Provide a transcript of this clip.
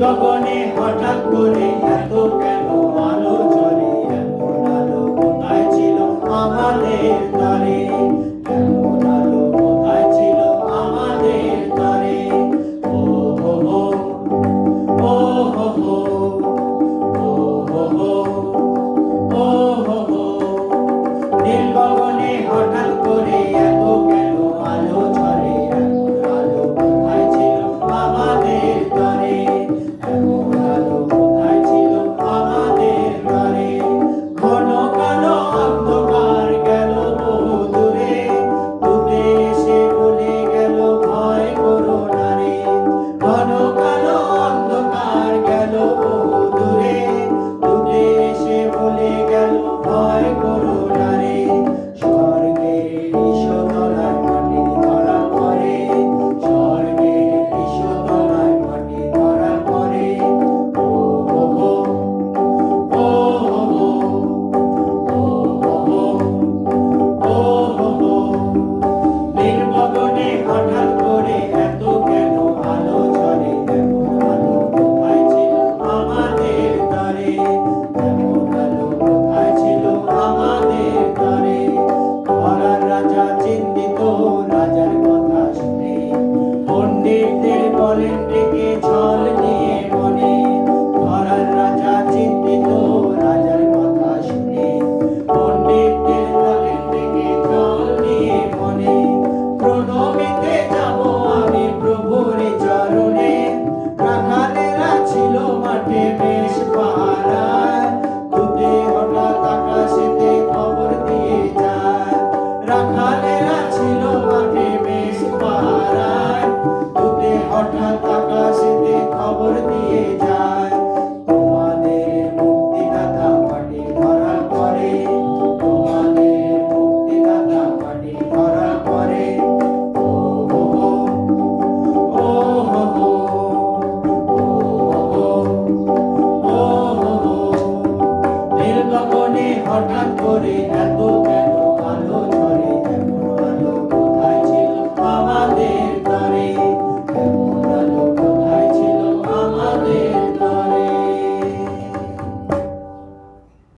গগনে হঠাৎ করে এত কেন আলো ঝরে এমন আলো কোথায় ছিল আমাদের তারে? এমন আলো কোথায় ছিল আমাদের তারে? ও হো হো ও হো হো ও হো হো ও হো হো। নীল গগনে হঠাৎ করেন ডেকে চলে